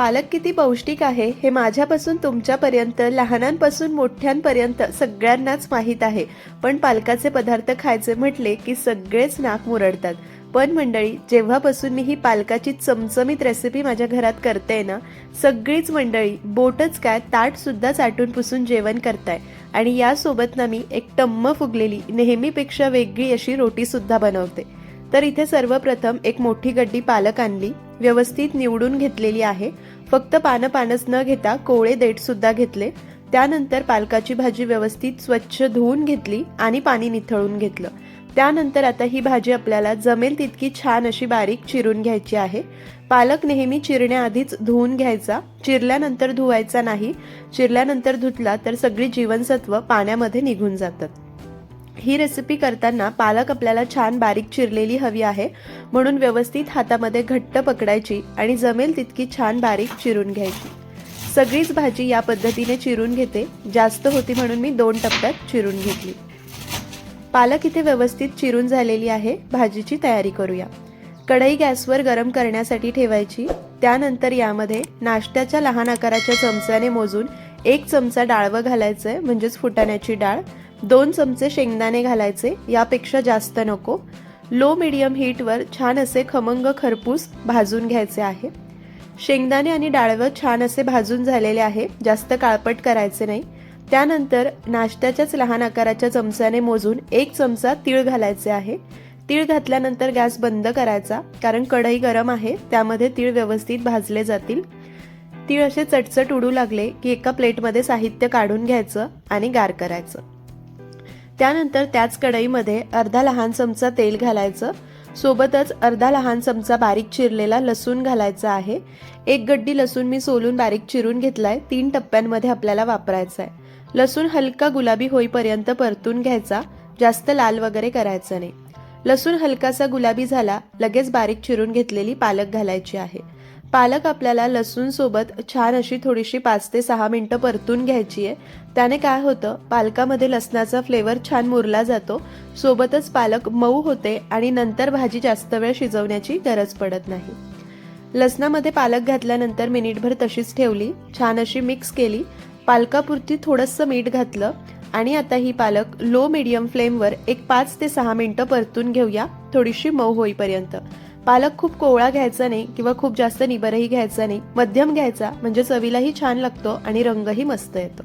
पालक किती पौष्टिक आहे हे माझ्यापासून तुमच्यापर्यंत लहानांपासून मोठ्यांपर्यंत सगळ्यांनाच माहीत आहे. पण पालकाचे पदार्थ खायचे म्हटले की सगळेच नाक मुरडतात. पण मंडळी जेव्हापासून मी ही पालकाची चमचमीत रेसिपी माझ्या घरात करते ना सगळीच मंडळी बोटच काय ताटसुद्धा चाटून पुसून जेवण करताय. आणि यासोबत ना मी एक टम्म फुगलेली नेहमीपेक्षा वेगळी अशी रोटीसुद्धा बनवते. तर इथे सर्वप्रथम एक मोठी गड्डी पालक आणली. व्यवस्थित निवडून घेतलेली आहे. फक्त पानं पानच न घेता कोवळे देठ सुद्धा घेतले. त्यानंतर पालकाची भाजी व्यवस्थित स्वच्छ धुवून घेतली आणि पाणी निथळून घेतलं. त्यानंतर आता ही भाजी आपल्याला जमेल तितकी छान अशी बारीक चिरून घ्यायची आहे. पालक नेहमी चिरण्याआधीच धुवून घ्यायचा. चिरल्यानंतर धुवायचा नाही. चिरल्यानंतर धुतला तर सगळी जीवनसत्व पाण्यामध्ये निघून जातात. ही रेसिपी करताना पालक आपल्याला छान बारीक चिरलेली हवी आहे. म्हणून व्यवस्थित हातामध्ये घट्ट पकडायची आणि जमेल तितकी छान बारीक चिरून घ्यायची. सगळीच भाजी या पद्धतीने चिरून घेते. जास्त होती म्हणून मी दोन टप्प्यात चिरून घेतली. पालक इथे व्यवस्थित चिरून झालेली आहे. भाजीची तयारी करूया. कढई गॅसवर गरम करण्यासाठी ठेवायची. त्यानंतर यामध्ये नाश्त्याच्या लहान आकाराच्या चमच्याने मोजून एक चमचा डाळवं घालायचंय म्हणजेच फुटाण्याची डाळ. दोन चमचे शेंगदाणे घालायचे यापेक्षा जास्त नको. लो मिडियम हीटवर छान असे खमंग खरपूस भाजून घ्यायचे आहे. शेंगदाणे आणि डाळवं छान असे भाजून झालेले आहे जास्त काळपट करायचे नाही. त्यानंतर नाश्त्याच्याच लहान आकाराच्या चमच्याने मोजून एक चमचा तीळ घालायचे आहे. तीळ घातल्यानंतर गॅस बंद करायचा कारण कढई गरम आहे त्यामध्ये तीळ व्यवस्थित भाजले जातील. तीळ असे चटचट उडू लागले की एका प्लेटमध्ये साहित्य काढून घ्यायचं आणि गार करायचं. त्यानंतर त्याच कढईमध्ये अर्धा लहान चमचा तेल घालायचं. सोबतच अर्धा लहान चमचा बारीक चिरलेला लसूण घालायचा आहे. एक गड्डी लसूण मी सोलून बारीक चिरून घेतलाय. तीन टप्प्यांमध्ये आपल्याला वापरायचा आहे लसूण हलका गुलाबी होईपर्यंत परतून घ्यायचा. जास्त लाल वगैरे करायचं नाही. लसूण हलकासा गुलाबी झाला लगेच बारीक चिरून घेतलेली पालक घालायची आहे. पालक आपल्याला लसूणसोबत छान अशी थोडीशी पाच ते सहा मिनटं परतून घ्यायची आहे. त्याने काय होतं पालकामध्ये लसणाचा फ्लेवर छान मुरला जातो. सोबतच पालक मऊ होते आणि नंतर भाजी जास्त वेळ शिजवण्याची गरज पडत नाही. लसणामध्ये पालक घातल्यानंतर मिनिटभर तशीच ठेवली छान अशी मिक्स केली. पालकापुरती थोडंसं मीठ घातलं आणि आता ही पालक लो मिडियम फ्लेमवर एक पाच ते सहा मिनटं परतून घेऊया थोडीशी मऊ होईपर्यंत. पालक खूप कोवळा घ्यायचा नाही किंवा खूप जास्त निबरही घ्यायचा नाही. मध्यम घ्यायचा म्हणजे चवीलाही छान लागतो आणि रंगही मस्त येतो.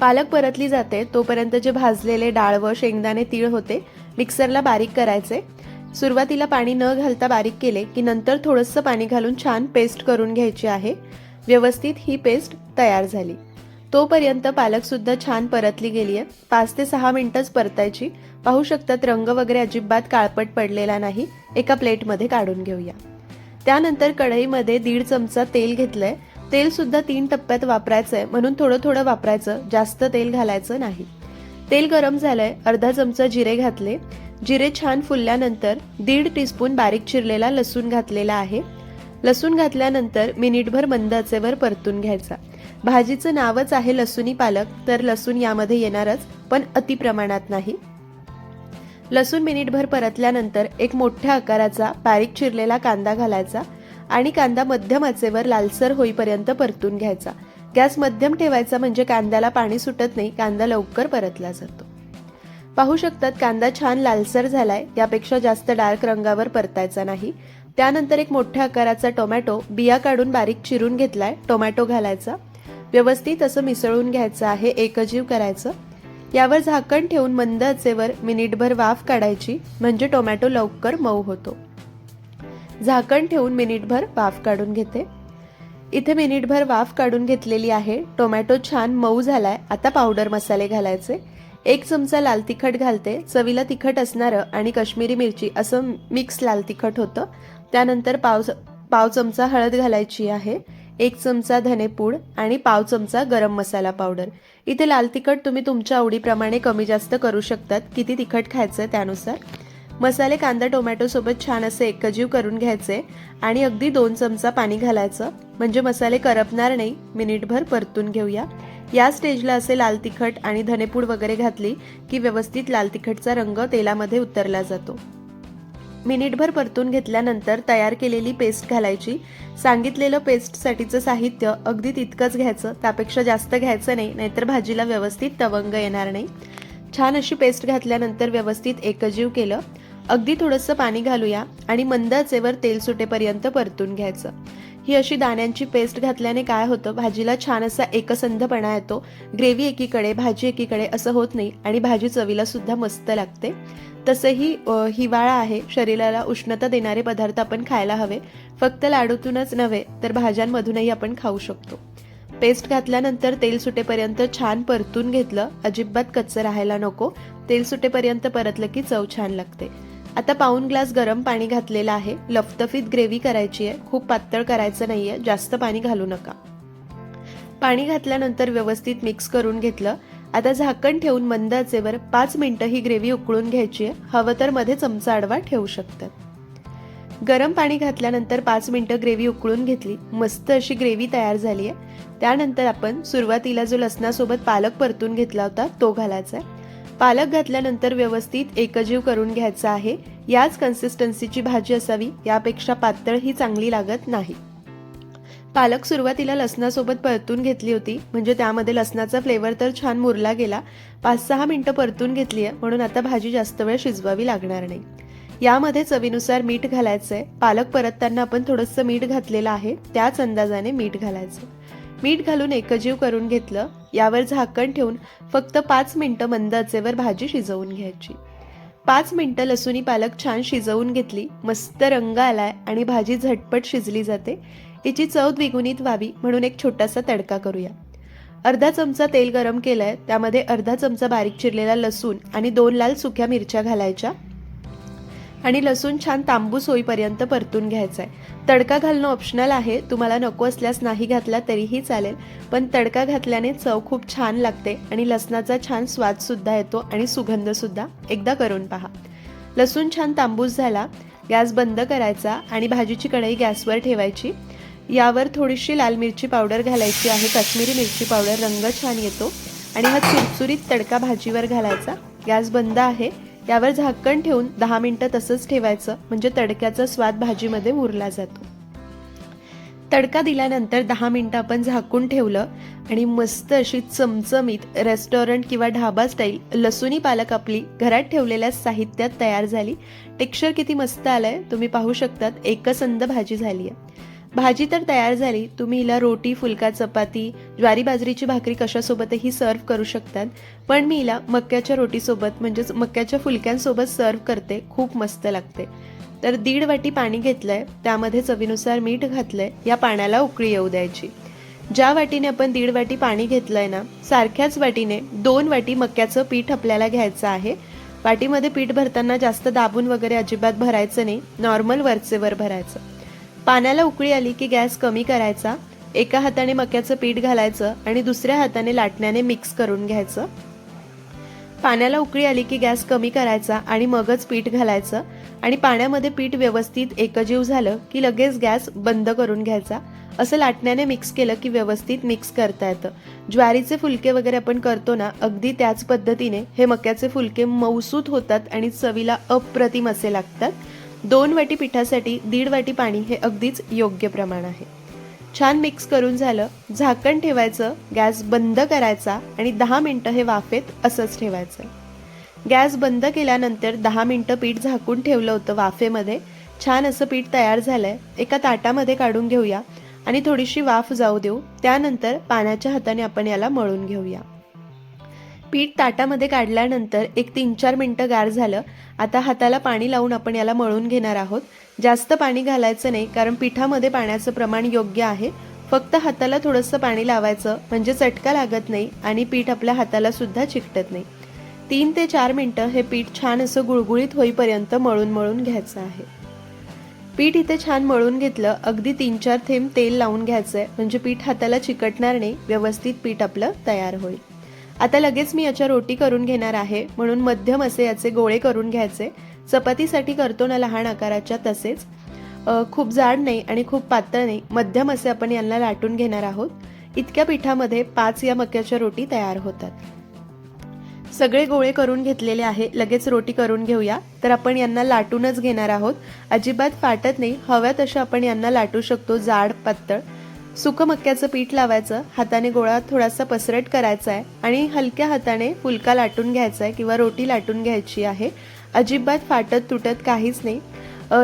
पालक परतली जाते तोपर्यंत जे भाजलेले डाळ व शेंगदाणे तीळ होते मिक्सरला बारीक करायचे. सुरुवातीला पाणी न घालता बारीक केले की नंतर थोडंसं पाणी घालून छान पेस्ट करून घ्यायची आहे. व्यवस्थित ही पेस्ट तयार झाली. तोपर्यंत पालकसुद्धा छान परतली गेली आहे पाच ते सहा मिनटंच परतायची. पाहू शकतात रंग वगैरे अजिबात काळपट पडलेला नाही. एका प्लेटमध्ये काढून घेऊया. त्यानंतर कढईमध्ये दीड चमचा तेल घेतलंय. तेलसुद्धा तीन टप्प्यात वापरायचं आहे म्हणून थोडं थोडं वापरायचं. जास्त तेल घालायचं नाही. तेल गरम झालंय. अर्धा चमचा जिरे घातले. जिरे छान फुलल्यानंतर दीड टीस्पून बारीक चिरलेला लसूण घातलेला आहे. लसूण घातल्यानंतर मिनिटभर मंद आचेवर परतून घ्यायचा. भाजीचं नावच आहे लसूणी पालक तर लसूण यामध्ये येणारच पण अति प्रमाणात नाही. लसूण मिनिटभर परतल्यानंतर एक मोठ्या आकाराचा बारीक चिरलेला कांदा घालायचा आणि कांदा मध्यम आचेवर लालसर होईपर्यंत परतून घ्यायचा. गॅस मध्यम ठेवायचा म्हणजे कांद्याला पाणी सुटत नाही कांदा लवकर परतला जातो. पाहू शकतात कांदा छान लालसर झालाय यापेक्षा जास्त डार्क रंगावर परतायचा नाही. त्यानंतर एक मोठ्या आकाराचा टोमॅटो बिया काढून बारीक चिरून घेतलाय. टोमॅटो घालायचा. व्यवस्थित असं मिसळून घ्यायचं आहे एकजीव करायचं. यावर झाकण ठेवून मंद आचेवर मिनिटभर वाफ काढायची म्हणजे टोमॅटो लवकर मऊ होतो. झाकण ठेवून मिनिटभर वाफ काढून घेते. इथे मिनिटभर वाफ काढून घेतलेली आहे. टोमॅटो छान मऊ झालाय. आता पावडर मसाले घालायचे. एक चमचा लाल तिखट घालते. चवीला तिखट असणारं आणि कश्मीरी मिरची असं मिक्स लाल तिखट होतं. त्यानंतर पाव पाव चमचा हळद घालायची आहे एक चमचा धनेपूड आणि पाव चमचा गरम मसाला पावडर. इथे लाल तिखट तुम्ही तुमच्या आवडीप्रमाणे कमी जास्त करू शकतात. किती तिखट खायचं त्यानुसार. मसाले कांदा टोमॅटोसोबत छान असे एकजीव करून घ्यायचे आणि अगदी दोन चमचा पाणी घालायचं. म्हणजे मसाले करपणार नाही. मिनिटभर परतून घेऊया. या स्टेजला असे लाल तिखट आणि धनेपूड वगैरे घातली की व्यवस्थित लाल तिखटचा रंग तेलामध्ये उतरला जातो. मिनिटभर परतून घेतल्यानंतर तयार केलेली पेस्ट घालायची. सांगितलेलं पेस्टसाठीचं साहित्य अगदी तितकंच घ्यायचं. त्यापेक्षा जास्त घ्यायचं नाही नाहीतर भाजीला व्यवस्थित तवंग येणार नाही. छान अशी पेस्ट घातल्यानंतर व्यवस्थित एकजीव केलं. अगदी थोडंसं पाणी घालूया आणि मंद आचेवर तेल सुटेपर्यंत परतून घ्यायचं. ही अशी दाण्यांची पेस्ट घातल्याने काय होतं भाजीला छान असा एकसंधपणा येतो. ग्रेव्ही एकीकडे भाजी एकीकडे असं होत नाही आणि भाजी चवीला सुद्धा मस्त लागते. तसंही हिवाळा आहे. शरीराला उष्णता देणारे पदार्थ आपण खायला हवे. फक्त लाडूतूनच नव्हे तर भाज्यांमधूनही आपण खाऊ शकतो. पेस्ट घातल्यानंतर तेल सुटेपर्यंत छान परतून घेतलं. अजिबात कच्चं राहायला नको. तेल सुटेपर्यंत परतलं की चव छान लागते. आता पाऊन ग्लास गरम पाणी घातलेलं आहे. लफतफीत ग्रेव्ही करायची आहे. खूप पातळ करायचं नाहीये. जास्त पाणी घालू नका. पाणी घातल्यानंतर व्यवस्थित मिक्स करून घेतलं. आता झाकण ठेवून मंद आचेवर पाच मिनिटं ही ग्रेव्ही उकळून घ्यायची आहे. हवं तर मध्ये चमचा आडवा ठेवू शकतात गरम पाणी घातल्यानंतर पाच मिनिटं ग्रेव्ही उकळून घेतली. मस्त अशी ग्रेव्ही तयार झाली आहे. त्यानंतर आपण सुरुवातीला जो लसणासोबत पालक परतून घेतला होता तो घालायचा आहे. पालक घातल्यानंतर व्यवस्थित एकजीव करून घ्यायचा आहे. याच कन्सिस्टन्सीची भाजी असावी यापेक्षा पातळ ही चांगली लागत नाही. पालक सुरुवातीला लसणासोबत परतून घेतली होती. म्हणजे त्यामध्ये लसणाचा फ्लेवर तर छान मुरला गेला. पाच सहा मिनटं परतून घेतली आहे. म्हणून आता भाजी जास्त वेळ शिजवावी लागणार नाही. यामध्ये चवीनुसार मीठ घालायचं आहे पालक परतताना आपण थोडंसं मीठ घातलेलं आहे. त्याच अंदाजाने मीठ घालायचं. मीठ घालून एकजीव करून घेतलं. यावर झाकण ठेवून फक्त पाच मिनटं मंद आचेवर भाजी शिजवून घ्यायची. पाच मिनटं लसूणी पालक छान शिजवून घेतली. मस्त रंग आलाय आणि भाजी झटपट शिजली जाते. हिची चव द्विगुणित व्हावी म्हणून एक छोटासा तडका करूया. अर्धा चमचा तेल गरम केलंय त्यामध्ये अर्धा चमचा बारीक चिरलेला लसूण आणि दोन लाल सुक्या मिरच्या घालायच्या. आणि लसूण छान तांबूस होईपर्यंत परतून घ्यायचा आहे तडका घालणं ऑप्शनल आहे तुम्हाला नको असल्यास नाही घातला तरीही चालेल पण तडका घातल्याने चव खूप छान लागते आणि लसणाचा छान स्वादसुद्धा येतो आणि सुगंधसुद्धा एकदा करून पहा. लसूण छान तांबूस झाला गॅस बंद करायचा आणि भाजीची कढई गॅसवर ठेवायची. यावर थोडीशी लाल मिरची पावडर घालायची आहे. काश्मीरी मिरची पावडर रंग छान येतो. आणि हा चुरचुरीत तडका भाजीवर घालायचा. गॅस बंद आहे. यावर झाकण ठेवून दहा मिनटं तसंच ठेवायचं. म्हणजे तडक्याचा स्वाद भाजीमध्ये मुरला जातो. तडका दिल्यानंतर दहा मिनटं आपण झाकून ठेवलं. आणि मस्त अशी चमचमीत रेस्टॉरंट किंवा ढाबा स्टाईल लसुणी पालक आपली घरात ठेवलेल्या साहित्यात तयार झाली. टेक्स्चर किती मस्त आलं आहे तुम्ही पाहू शकतात. एकसंद भाजी झाली आहे भाजी तर तयार झाली. तुम्ही हिला रोटी फुलका चपाती ज्वारी बाजरीची भाकरी कशासोबतही सर्व करू शकतात. पण मी हिला मक्याच्या रोटीसोबत म्हणजेच मक्याच्या फुलक्यांसोबत सर्व करते. खूप मस्त लागते. तर दीड वाटी पाणी घेतलंय. त्यामध्ये चवीनुसार मीठ घातलंय. या पाण्याला उकळी येऊ द्यायची. ज्या वाटीने आपण दीड वाटी पाणी घेतलंय ना सारख्याच वाटीने दोन वाटी मक्याचं पीठ आपल्याला घ्यायचं आहे. वाटीमध्ये पीठ भरताना जास्त दाबून वगैरे अजिबात भरायचं नाही. नॉर्मल वरचे वर भरायचं. पाण्याला उकळी आली की गॅस कमी करायचा एका हाताने मक्याचं पीठ घालायचं आणि दुसऱ्या हाताने लाटण्याने मिक्स करून घ्यायचं. पाण्याला उकळी आली की गॅस कमी करायचा आणि मगच पीठ घालायचं आणि पाण्यामध्ये पीठ व्यवस्थित एकजीव झालं की लगेच गॅस बंद करून घ्यायचा. असं लाटण्याने मिक्स केलं की व्यवस्थित मिक्स करता येतं. ज्वारीचे फुलके वगैरे आपण करतो ना अगदी त्याच पद्धतीने हे मक्याचे फुलके मौसूत होतात आणि चवीला अप्रतिम असे लागतात. दोन वाटी पिठासाठी दीड वाटी पाणी हे अगदीच योग्य प्रमाण आहे. छान मिक्स करून झालं झाकण ठेवायचं गॅस बंद करायचा आणि दहा मिनटं हे वाफेत असंच ठेवायचं. गॅस बंद केल्यानंतर दहा मिनटं पीठ झाकून ठेवलं होतं वाफेमध्ये. छान असं पीठ तयार झालंय. एका ताटामध्ये काढून घेऊया आणि थोडीशी वाफ जाऊ देऊ. त्यानंतर पाण्याच्या हाताने आपण याला मळून घेऊया. पीठ ताटामध्ये काढल्यानंतर एक तीन चार मिनटं गार झालं. आता हाताला पाणी लावून आपण याला मळून घेणार आहोत. जास्त पाणी घालायचं नाही कारण पिठामध्ये पाण्याचं प्रमाण योग्य आहे. फक्त हाताला थोडंसं पाणी लावायचं म्हणजे चटका लागत नाही आणि पीठ आपल्या हाताला सुद्धा चिकटत नाही. तीन ते चार मिनटं हे पीठ छान असं गुळगुळीत होईपर्यंत मळून मळून घ्यायचं आहे. पीठ इथे छान मळून घेतलं अगदी तीन चार थेंब तेल लावून घ्यायचं आहे म्हणजे पीठ हाताला चिकटणार नाही व्यवस्थित पीठ आपलं तयार होईल. आता लगेच मी याच्या रोटी करून घेणार आहे. म्हणून मध्यम असे याचे गोळे करून घ्यायचे. चपातीसाठी करतो ना लहान आकाराच्या तसेच. खूप जाड नाही आणि खूप पातळ नाही. मध्यम असे आपण यांना लाटून घेणार आहोत. इतक्या पिठामध्ये पाच या मक्याच्या रोटी तयार होतात. सगळे गोळे करून घेतलेले आहे. लगेच रोटी करून घेऊया. तर आपण यांना लाटूनच घेणार आहोत. अजिबात फाटत नाही. हव्या तशा आपण यांना लाटू शकतो. जाड पातळ. सुकं मक्याचं पीठ लावायचं हाताने गोळा थोडासा पसरट करायचा आहे आणि हलक्या हाताने फुलका लाटून घ्यायचा आहे किंवा रोटी लाटून घ्यायची आहे. अजिबात फाटत तुटत काहीच नाही.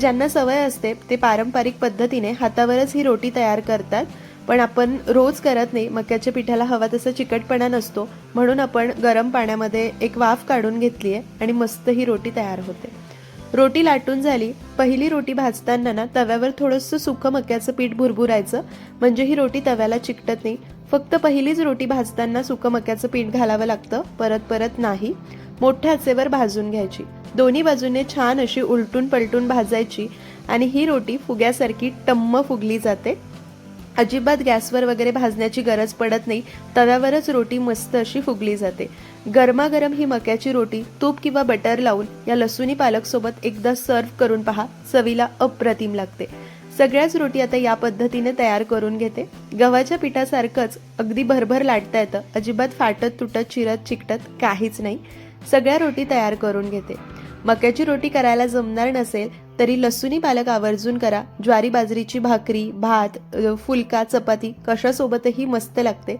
ज्यांना सवय असते ते पारंपरिक पद्धतीने हातावरच ही रोटी तयार करतात. पण आपण रोज करत नाही मक्याच्या पिठाला हवा तसा चिकटपणा नसतो. म्हणून आपण गरम पाण्यामध्ये एक वाफ काढून घेतली आहे आणि मस्त ही रोटी तयार होते. रोटी लाटून झाली. पहिली रोटी भाजताना ना तव्यावर थोडंसं सुकं मक्याचं पीठ भुरभुरायचं. म्हणजे ही रोटी तव्याला चिकटत नाही. फक्त पहिलीच रोटी भाजताना सुकं मक्याचं पीठ घालावं लागतं. परत परत नाही. मोठ्या आचेवर भाजून घ्यायची. दोन्ही बाजूने छान अशी उलटून पलटून भाजायची. आणि ही रोटी फुग्यासारखी टम्म फुगली जाते. अजिबात गॅसवर वगैरे भाजण्याची गरज पडत नाही. तव्यावरच रोटी मस्त अशी फुगली जाते. गरमागरम ही मक्याची रोटी तूप किंवा बटर लावून या लसूणी पालकसोबत एकदा सर्व्ह करून पहा. चवीला अप्रतिम लागते. सगळ्याच रोटी आता या पद्धतीने तयार करून घेते. गव्हाच्या पिठासारखंच अगदी भरभर लाटता येतं. अजिबात फाटत तुटत चिरत चिकटत काहीच नाही. सगळ्या रोटी तयार करून घेते. मक्याची रोटी करायला जमणार नसेल तरी लसुनी पालक आवर्जून करा. ज्वारी बाजरीची भाकरी भात फुलका चपाती कशासोबतही मस्त लागते.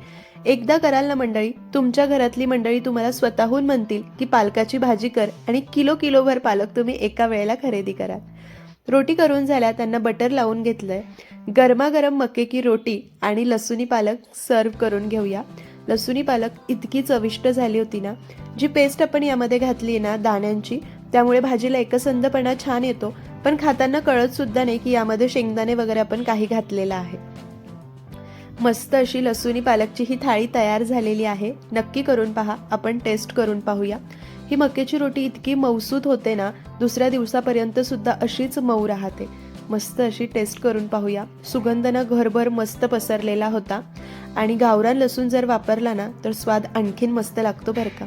एकदा कराल ना मंडळी तुमच्या घरातली मंडळी तुम्हाला स्वतःहून म्हणतील की पालकाची भाजी कर आणि किलो किलोभर पालक तुम्ही एका वेळेला खरेदी कराल. रोटी करून झाल्या त्यांना बटर लावून घेतलंय. गरमागरम मके की रोटी आणि लसूणी पालक सर्व करून घेऊया. लसुनी पालक इतकी चविष्ट झाली होती ना जी पेस्ट आपण यामध्ये घातली ना दाण्यांची त्यामुळे भाजीला एकसंधपणा छान येतो पण खाताना कळत सुद्धा नाही की यामध्ये शेंगदाणे वगैरे आपण काही घातलेलं आहे. मस्त अशी लसूणी पालकची ही थाळी तयार झालेली आहे. नक्की करून पहा आपण टेस्ट करून पाहूया. ही मक्याची रोटी इतकी मऊसूत होते ना दुसऱ्या दिवसापर्यंत सुद्धा अशीच मऊ राहते. मस्त अशी टेस्ट करून पाहूया. सुगंधनं घरभर मस्त पसरलेला होता. आणि गावरान लसूण जर वापरला ना तर स्वाद आणखीन मस्त लागतो बरं का.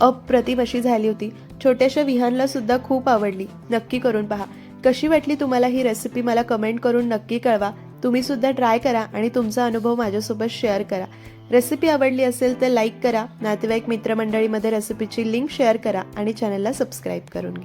अप्रतिम अशी झाली होती. छोट्याशा विहानला सुद्धा खूप आवडली. नक्की करून पहा. कशी वाटली तुम्हाला ही रेसिपी मला कमेंट करून नक्की कळवा. तुम्ही सुद्धा ट्राय करा आणि तुमचा अनुभव माझ्यासोबत शेअर करा. रेसिपी आवडली असेल तर लाईक करा. नातेवाईक मित्रमंडळीमध्ये रेसिपीची लिंक शेअर करा आणि चॅनलला सबस्क्राईब करून घ्या.